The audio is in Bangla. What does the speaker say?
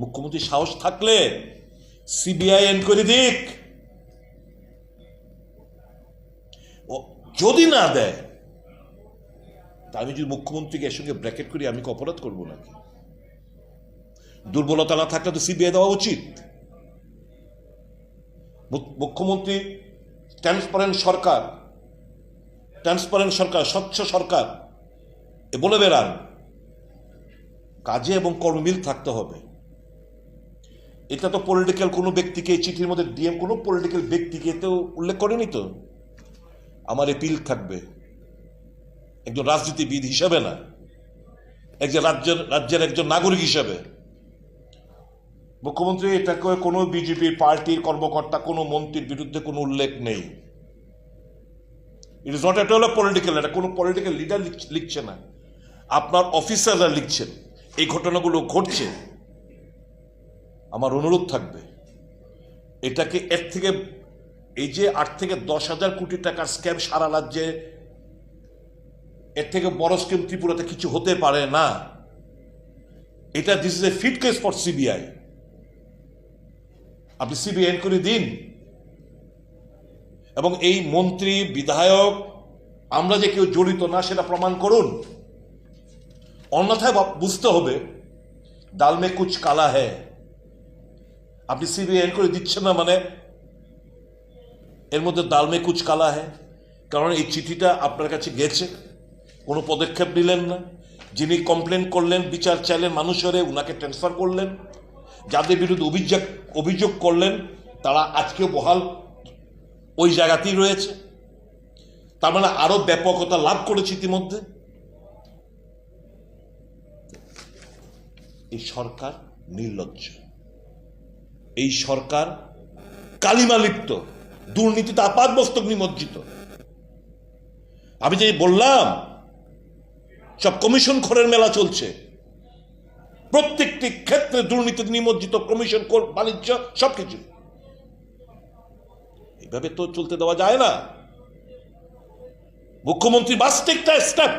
মুখ্যমন্ত্রী সাহস থাকলে সিবিআই এনকোয়ারি দিক। যদি না দেয়, তা আমি যদি মুখ্যমন্ত্রীকে এর সঙ্গে ব্র্যাকেট করি, আমি কি অপরাধ করব নাকি? দুর্বলতা না থাকলে তো সিবিআই দেওয়া উচিত। মুখ্যমন্ত্রী, ট্রান্সপারেন্ট সরকার ট্রান্সপারেন্ট সরকার, স্বচ্ছ সরকার, এ বলে বেড়ান, কাজে এবং কর্মমিল থাকতে হবে। এটা তো পলিটিক্যাল কোনো ব্যক্তিকে, এই চিঠির মধ্যে ডিএম কোনো পলিটিক্যাল ব্যক্তিকে তো উল্লেখ করেনি তো? আমার এপিল থাকবে। একজন রাজনীতিবিদ হিসাবে না, একজন রাজ্যের রাজ্যের একজন নাগরিক হিসাবে। মুখ্যমন্ত্রী, এটাকে কোনো বিজেপি পার্টির কর্মকর্তা, কোনো মন্ত্রীর বিরুদ্ধে কোনো উল্লেখ নেই। It is not at all political এটা কোনো পলিটিক্যাল লিডার লিখছে না। আপনার অফিসাররা লিখছেন, এই ঘটনাগুলো ঘটছে। আমার অনুরোধ থাকবে। এটাকে এর থেকে, এই যে আট থেকে দশ হাজার কোটি টাকার স্ক্যাম সারা রাজ্যে, এর থেকে বড় স্কিম ত্রিপুরাতে কিছু হতে পারে না। এটা this is a fit case for CBI আপনি সিবিআই এনকোয়ারি দিন। এবং এই মন্ত্রী, বিধায়ক, আমরা যে কেউ জড়িত না, সেটা প্রমাণ করুন। অন্যথায় বুঝতে হবে ডাল মে কুচ কালা হ্যায়। আপনি সিবিআই করে দিচ্ছেন না মানে এর মধ্যে ডাল মে কুচ কালা হ্যায়? কারণ এই চিঠিটা আপনার কাছে গেছে। কোনো পদক্ষেপ নিলেন না। যিনি কমপ্লেন করলেন, বিচার চাইলেন মানুষের উনাকে ট্রান্সফার করলেন। যাদের বিরুদ্ধে অভিযোগ অভিযোগ করলেন, তারা আজকেও বহাল ওই জায়গাতেই রয়েছে। তার মানে আরও ব্যাপকতা লাভ করেছে ইতিমধ্যে। এই সরকার নির্লজ্জ। এই সরকার কালিমালিপ্ত দুর্নীতিতে আপাতমস্তক নিমজ্জিত। আমি যে বললাম, সব কমিশন খরের মেলা চলছে। প্রত্যেকটি ক্ষেত্রে দুর্নীতিতে নিমজ্জিত কমিশন কর বাণিজ্য, সবকিছু। এইভাবে তো চলতে দেওয়া যায় না। মুখ্যমন্ত্রী বাস্তিকটা স্টেপ